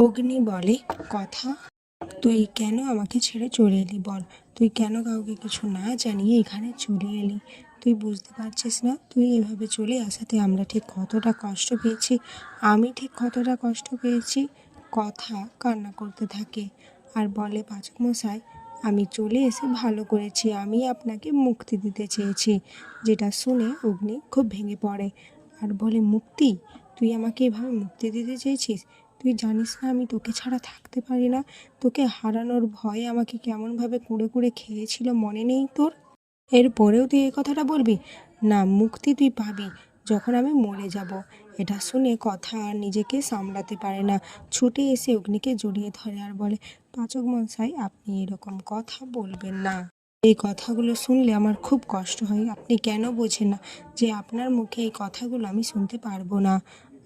অগ্নি বলে, কথা? তুই কেন আমাকে ছেড়ে চলে এলি বল? তুই কেন কাউকে কিছু না জানিয়ে এখানে চলে এলি? তুই বুঝতে পারছিস না? তুই এভাবে চলে আসাতে আমরা ঠিক কতটা কষ্ট পেয়েছি? আমি ঠিক কতটা কষ্ট পেয়েছি? কথা কান্না করতে থাকে। আর বলে পাচক মশাই আমি চলে এসে ভালো করেছি। আমি আপনাকে মুক্তি দিতে চেয়েছি। যেটা শুনে অগ্নি খুব ভেঙে পড়ে। আর বলে মুক্তি? তুই আমাকে এভাবে মুক্তি দিতে চেয়েছিস? তুই জানিস না আমি তোকে ছাড়া থাকতে পারি না। তোকে হারানোর ভয়ে আমাকে কেমনভাবে কুড়ে কুড়ে খেয়েছিল মনে নেই তোর? এরপরেও তুই এই কথাটা বলবি? না, মুক্তি তুই পাবি যখন আমি মরে যাব। এটা শুনে কথা আর নিজেকে সামলাতে পারে না। ছুটে এসে অগ্নিকে জড়িয়ে ধরে আর বলে, পাচক মশাই আপনি এরকম কথা বলবেন না। এই কথাগুলো শুনলে আমার খুব কষ্ট হয়। আপনি কেন বোঝেন না যে আপনার মুখে এই কথাগুলো আমি শুনতে পারব না?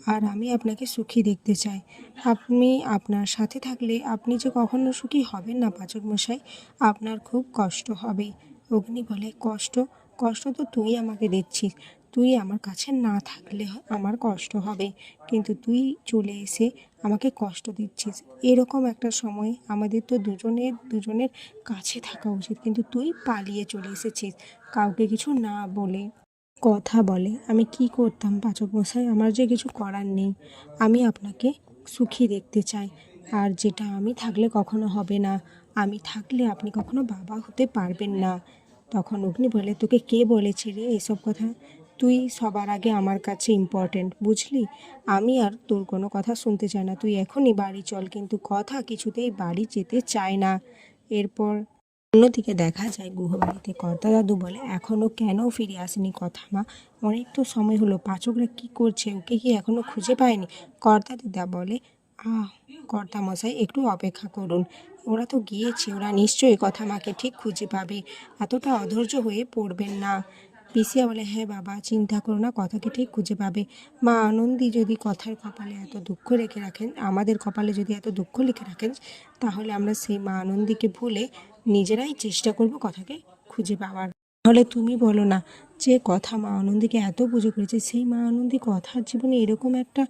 আর আমি আপনাকে সুখী দেখতে চাই। আপনি আপনার সাথে থাকলে আপনি যে কখনো সুখী হবেন না পাচক মশাই আপনার খুব কষ্ট হবে। অগ্নি বলে, কষ্ট? কষ্ট তো তুই আমাকে দিচ্ছিস। তুই আমার কাছে না থাকলে আমার কষ্ট হবে। কিন্তু তুই চলে এসে আমাকে কষ্ট দিচ্ছিস। এরকম একটা সময় আমাদের তো দুজনের দুজনের কাছে থাকা উচিত। কিন্তু তুই পালিয়ে চলে এসেছিস। কাউকে কিছু না বলে কথা বলে, আমি কি করতাম পাচক মশাই আমার যে কিছু করার নেই। আমি আপনাকে সুখী দেখতে চাই, আর যেটা আমি থাকলে কখনো হবে না। আমি থাকলে আপনি কখনো বাবা হতে পারবেন না। তখন অগ্নি বলে, তোকে কে বলেছে রে এসব কথা? তুই সবার আগে আমার কাছে ইম্পর্ট্যান্ট বুঝলি? আমি আর তোর কোনো কথা শুনতে চাই না। তুই এখনই বাড়ি চল, কিন্তু কথা কিছুতেই বাড়ি যেতে চায় না। এরপর অন্যদিকে দেখা যায় গুহবাড়িতে কর্তা দাদু বলে এখনও কেন ফিরে আসেনি কথা, মা? অনেক তো সময় হলো, পাচকরা কি করছে? ওকে কি এখনও খুঁজে পায়নি? কর্তা দিদা বলে, আহ, কর্তা মশাই, একটু অপেক্ষা করুন। ওরা তো গিয়েছে, ওরা নিশ্চয়ই কথা মাকে ঠিক খুঁজে পাবে। এতটা অধৈর্য হয়ে পড়বেন না। পিসিয়া বলে হ্যাঁ বাবা, চিন্তা করো না, কথাকে ঠিক খুঁজে পাবে। মা আনন্দী যদি কথার কপালে এত দুঃখ রেখে রাখেন, আমাদের কপালে যদি এত দুঃখ লিখে রাখেন, তাহলে আমরা সেই মা আনন্দীকে ভুলে নিজেরাই চেষ্টা করব কথাকে খুঁজে পাওয়ার। তাহলে তুমি বলো না, যে কথা মা আনন্দীকে এত পুজো করেছে, সেই মা আনন্দী কথার জীবনে এরকম একটা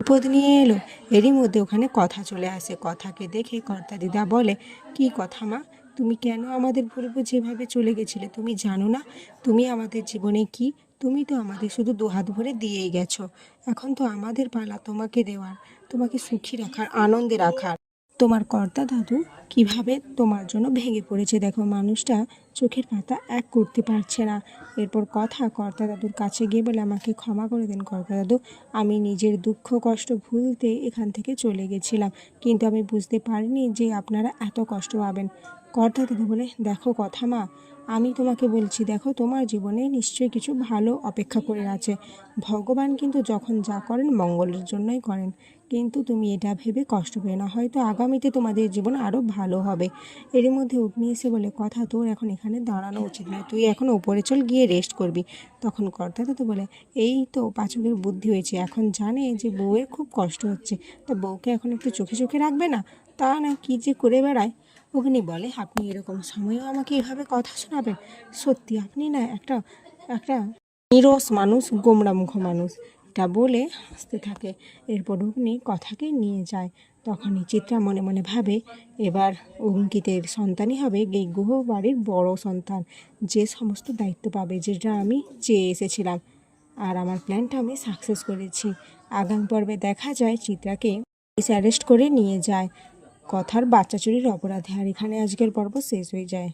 বিপদ নিয়ে এলো? এরই মধ্যে ওখানে কথা চলে আসে। কথাকে দেখে কর্তা দিদা বলে, কি কথা মা? তুমি কেন আমাদের বলব যেভাবে চলে গেছিলে? তুমি জানো না তুমি আমাদের জীবনে কি? তুমি তো আমাদের শুধু দুহাত ভরে দিয়েই গেছো। এখন তো আমাদের পালা তোমাকে দেওয়ার, তোমাকে সুখী রাখার, আনন্দে রাখার। তোমার কর্তা দাদু কীভাবে তোমার জন্য ভেঙে পড়েছে? দেখো, মানুষটা চোখের পাতা এক করতে পারছে না। এরপর কথা কর্তা দাদুর কাছে গিয়ে বলে, আমাকে ক্ষমা করে দেন কর্তা দাদু। আমি নিজের দুঃখ, কষ্ট ভুলতে এখান থেকে চলে গেছিলাম। কিন্তু আমি বুঝতে পারিনি যে আপনারা এত কষ্ট পাবেন। কর্তা দাদু বলে, দেখো কথা মা, আমি তোমাকে বলছি, দেখো তোমার জীবনে নিশ্চয়ই কিছু ভালো অপেক্ষা করে আছে। ভগবান কিন্তু যখন যা করেন মঙ্গলের জন্যই করেন। কিন্তু তুমি এটা ভেবে কষ্ট পেও না, হয়তো আগামীতে তোমাদের জীবন আরও ভালো হবে। এর মধ্যে অগ্নি এসে বলে, কথা তোর এখন এখানে দাঁড়ানো উচিত নয়, তুই এখন ওপরে চল, গিয়ে রেস্ট করবি। তখন কর্তা তো বলে, এই তো পাচকের বুদ্ধি হয়েছে, এখন জানে যে বউয়ের খুব কষ্ট হচ্ছে। তা বউকে এখন একটু চোখে চোখে রাখবে না? তা না কি যে করে বেড়ায়? অগ্নি বলে, আপনি এরকম সময়েও আমাকে এভাবে কথা শোনাবেন? সত্যি আপনি না একটা একটা নিরস মানুষ গোমড়া মুখ মানুষ। এটা বলে হাসতে থাকে। এরপর অগ্নি কথাকে নিয়ে যায়। তখনই চিত্রা মনে মনে ভাবে, এবার অঙ্কিতের সন্তানই হবে, এই গুহ বাড়ির বড় সন্তান। যে সমস্ত দায়িত্ব পাবে, যেটা আমি চেয়ে এসেছিলাম। আর আমার প্ল্যানটা আমি সাকসেস করেছি। আগাম পর্বে দেখা যায়, চিত্রাকে পুলিশ অ্যারেস্ট করে নিয়ে যায়। কথার বাচ্চা চুরির অপরাধে। আর এখানে আজকের পর্ব শেষ হয়ে যায়।